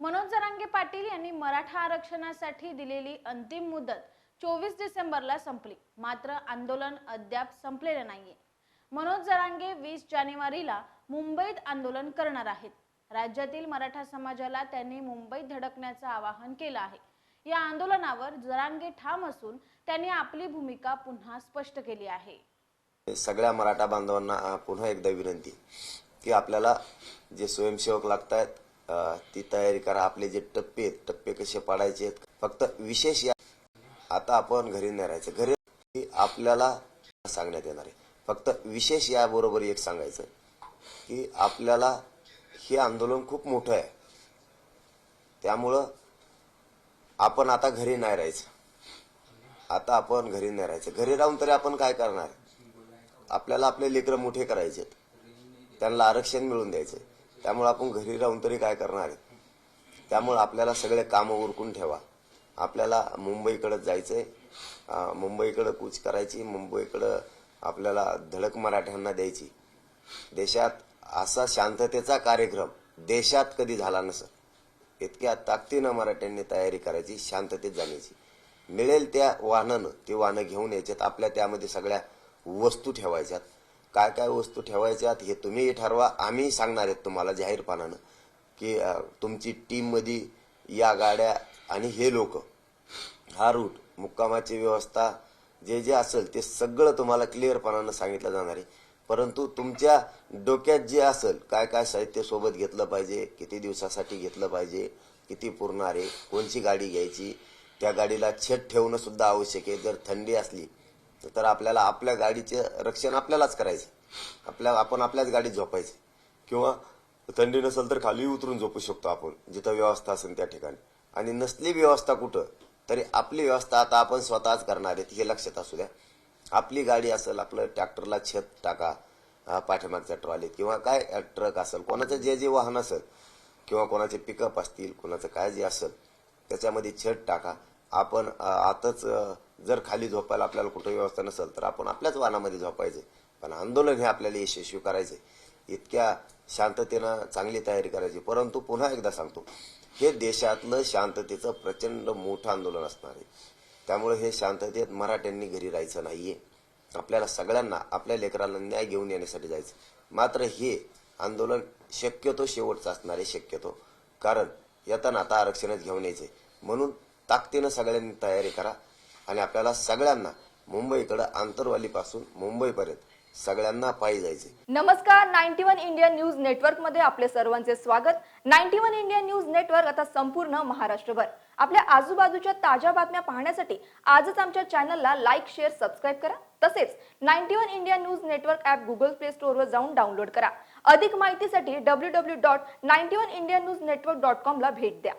मनोज जरांगे पाटील यांनी मराठा आरक्षणासाठी दिलेली अंतिम मुदत चोवीस डिसेंबरला संपली. मात्र आंदोलन अद्याप संपलेलं नाहीये. मनोज जरांगे वीस जानेवारीला मुंबईत आंदोलन करणार आहेत. राज्यातील मराठा समाजाला त्यांनी मुंबईत धडकण्याचं आवाहन केलं आहे. या आंदोलनावर जरांगे ठाम असून त्यांनी आपली भूमिका पुन्हा स्पष्ट केली आहे. सगळ्या मराठा बांधवांना पुन्हा एकदा विनंती की आपल्याला जे स्वयंसेवक लागत आहेत ती तयारी करा. आपले जे टप्पे आहेत टप्पे कसे पाडायचे आहेत. फक्त विशेष या. आता आपण घरी नाही राहायचं घरी आपल्याला सांगण्यात येणार आहे. फक्त विशेष याबरोबर एक सांगायचं की आपल्याला हे आंदोलन खूप मोठं आहे. त्यामुळं आपण आता घरी नाही राहायचं आता आपण घरी नाही राहायचं घरी राहून तरी आपण काय करणार? आपल्याला आपले लेकरं मोठे करायचे त्यांना आरक्षण मिळून द्यायचे त्यामुळे आपण घरी राहून तरी काय करणार आहे त्यामुळे आपल्याला सगळे कामं उरकून ठेवा. आपल्याला मुंबईकडे जायचंय. अं, कूच करायची मुंबईकडं आपल्याला धडक मराठ्यांना द्यायची. देशात असा शांततेचा कार्यक्रम देशात कधी झाला नसत. इतक्या ताकदीनं मराठ्यांनी तयारी करायची शांततेत जाण्याची. मिळेल त्या वाहनानं ती वाहनं घेऊन यायच्यात. आपल्या त्यामध्ये सगळ्या वस्तू ठेवायच्यात. काय काय वस्तू ठेवायच्या हे तुम्ही ठरवा. आम्ही सांगणार आहेत तुम्हाला जाहीरपणानं की तुमची टीममध्ये या गाड्या आणि हे लोक. हा रूट मुक्कामाची व्यवस्था जे जे असेल ते सगळं तुम्हाला क्लिअरपणानं सांगितलं जाणार आहे. परंतु तुमच्या डोक्यात जे असेल काय काय साहित्य सोबत घेतलं पाहिजे किती दिवसासाठी घेतलं पाहिजे किती पुरणार आहे कोणची गाडी घ्यायची त्या गाडीला छत ठेवणं सुद्धा आवश्यक आहे. जर थंडी असली तर आपल्याला आपल्या गाडीचे रक्षण आपल्यालाच करायचं. आपल्या आपण आपल्याच गाडीत झोपायचं. किंवा थंडी नसेल तर खाली उतरून झोपू शकतो आपण जिथं व्यवस्था असेल त्या ठिकाणी. आणि नसली व्यवस्था कुठं तरी आपली व्यवस्था आता आपण स्वतःच करणार आहेत हे लक्षात असू द्या. आपली गाडी असेल आपलं ट्रॅक्टरला छत टाका पाठीमागच्या ट्रॉलीत. किंवा काय ट्रक असेल कोणाचं जे जे वाहन असेल किंवा कोणाचे पिकअप असतील कोणाचं काय जे असेल त्याच्यामध्ये छत टाका. आपण आताच जर खाली झोपायला आपल्याला कुठं व्यवस्था नसेल तर आपण आपल्याच वानामध्ये झोपायचे. पण आंदोलन हे आपल्याला यशस्वी करायचे. इतक्या शांततेनं चांगली तयारी करायची. परंतु पुन्हा एकदा सांगतो हे देशातलं शांततेचं प्रचंड मोठं आंदोलन असणार आहे. त्यामुळे हे शांततेत मराठ्यांनी घरी राहायचं नाहीये. आपल्याला सगळ्यांना आपल्या लेकराला न्याय घेऊन येण्यासाठी जायचं. मात्र हे आंदोलन शक्यतो शेवटचं असणार आहे शक्यतो. कारण येताना आता आरक्षणच घेऊन यायचंय. म्हणून ताकदीनं सगळ्यांनी तयारी करा. आणि आपल्याला सगळ्यांना मुंबईकडं आंतरवालीपासून मुंबईपर्यंत सगळ्यांना पायी जायचे नमस्कार नाईन्टी वन इंडियन न्यूज नेटवर्कमध्ये आपले सर्वांचे स्वागत. Ninety one Indian news network आता संपूर्ण महाराष्ट्रभर. आपल्या आजूबाजूच्या ताज्या बातम्या पाहण्यासाठी आजच आमच्या चॅनलला लाईक शेअर सबस्क्राईब करा. तसेच ninety one India news network app Google play स्टोअरवर जाऊन डाउनलोड करा. अधिक माहितीसाठी W W dot ninety one India news network dot कॉमला भेट द्या.